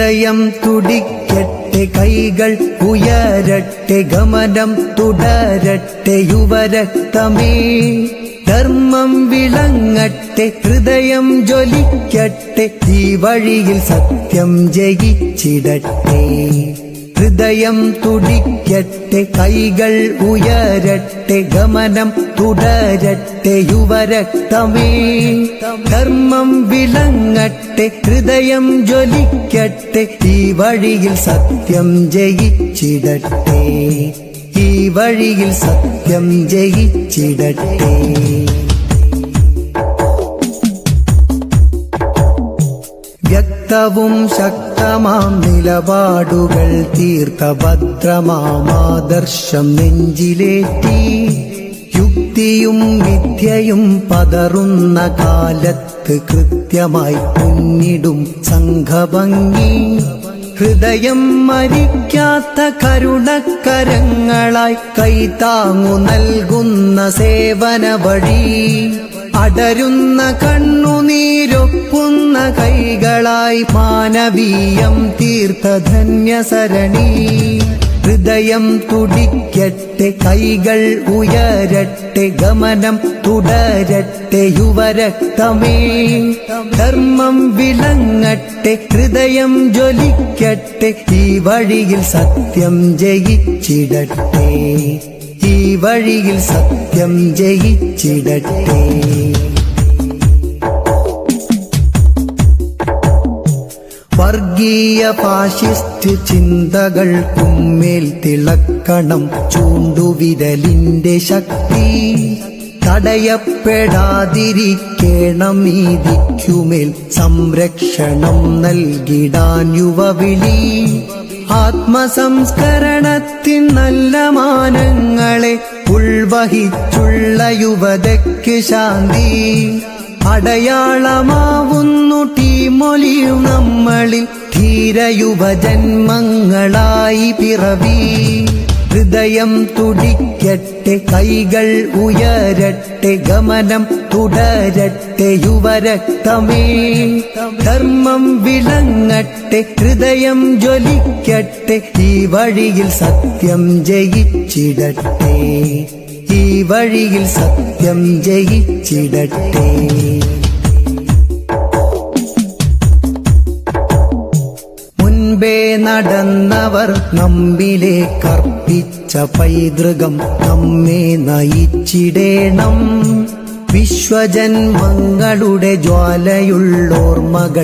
ഹൃദയം തുടിക്കട്ടെ കൈകൾ ഉയരട്ടെ ഗമനം തുടരട്ടെ യുവരക്തമേ. ധർമ്മം വിളങ്ങട്ടെ ഹൃദയം ജ്വലിക്കട്ടെ ഈ വഴിയിൽ സത്യം ജയിച്ചിടട്ടെ. ഹൃദയം തുടിക്കട്ടെ കൈകൾ ഉയരട്ടെ ഗമനം തുടരട്ടെ യുവരക്തമേ. ധർമ്മം വിളങ്ങട്ടെ ഹൃദയം ജ്വലിക്കട്ടെ ഈ വഴിയിൽ സത്യം ജയിച്ചിടട്ടെ. ഈ വഴിയിൽ സത്യം ജയിച്ചിടട്ടെ. വ്യക്തവും ശക്തമാം നിലപാടുകൾ തീർത്ത ഭദ്രമാമാദർശം നെഞ്ചിലേറ്റി. യുക്തിയും വിദ്യയും പതറുന്ന കാലത്ത് കൃത്യമായി മുന്നിടും സംഘഭംഗി. ഹൃദയം മരിക്കാത്ത കരുണക്കരങ്ങളായി കൈതാങ്ങു നൽകുന്ന സേവന വഴി. അടരുന്ന കണ്ണുനീരൊപ്പുന്ന കൈകളായി മാനവീയം തീർത്ത ധന്യസരണി ഹൃദയം തുടിക്കട്ടെ കൈകൾ ഉയരട്ടെ ഗമനം തുടരട്ടെ യുവരക്തമേ. ധർമ്മം വിളങ്ങട്ടെ ഹൃദയം ജ്വലിക്കട്ടെ ഈ വഴിയിൽ സത്യം ജയിച്ചിടട്ടെ. ഈ വഴിയിൽ സത്യം ജയിച്ചിടട്ടെ. വർഗീയ ഫാഷിസ്റ്റ് കുമ്മേൽ തിളക്കണം. ചൂണ്ടുവിരലിന്റെ ശക്തി തടയപ്പെടാതിരിക്കണം. നീതിക്കുമേൽ സംരക്ഷണം നൽകിടാൻ യുവവിളി. ആത്മസംസ്കരണത്തിൻ നല്ല മാനങ്ങളെ ഉൾവഹിച്ചുള്ള യുവതയ്ക്ക് ശാന്തി. അടയാളമാവുന്നു ടീമൊലിയു നമ്മളിൽ. ധീരയുവജന്മങ്ങളായി പിറവി. ഹൃദയം തുടിക്കട്ടെ കൈകൾ ഉയരട്ടെ ഗമനം തുടരട്ടെ യുവരക്തമേ. ധർമ്മം വിളങ്ങട്ടെ ഹൃദയം ജ്വലിക്കട്ടെ ഈ വഴിയിൽ സത്യം ജയിച്ചിടട്ടെ. ഈ വഴിയിൽ സത്യം ജയിച്ചിടട്ടെ. മുൻപേ നടന്നവർ നമ്മിലെ കർപ്പിച്ച പൈതൃകം നമ്മെ നയിച്ചിടേണം. വിശ്വജന്മങ്ങളുടെ ജ്വാലയുള്ളോർമകൾ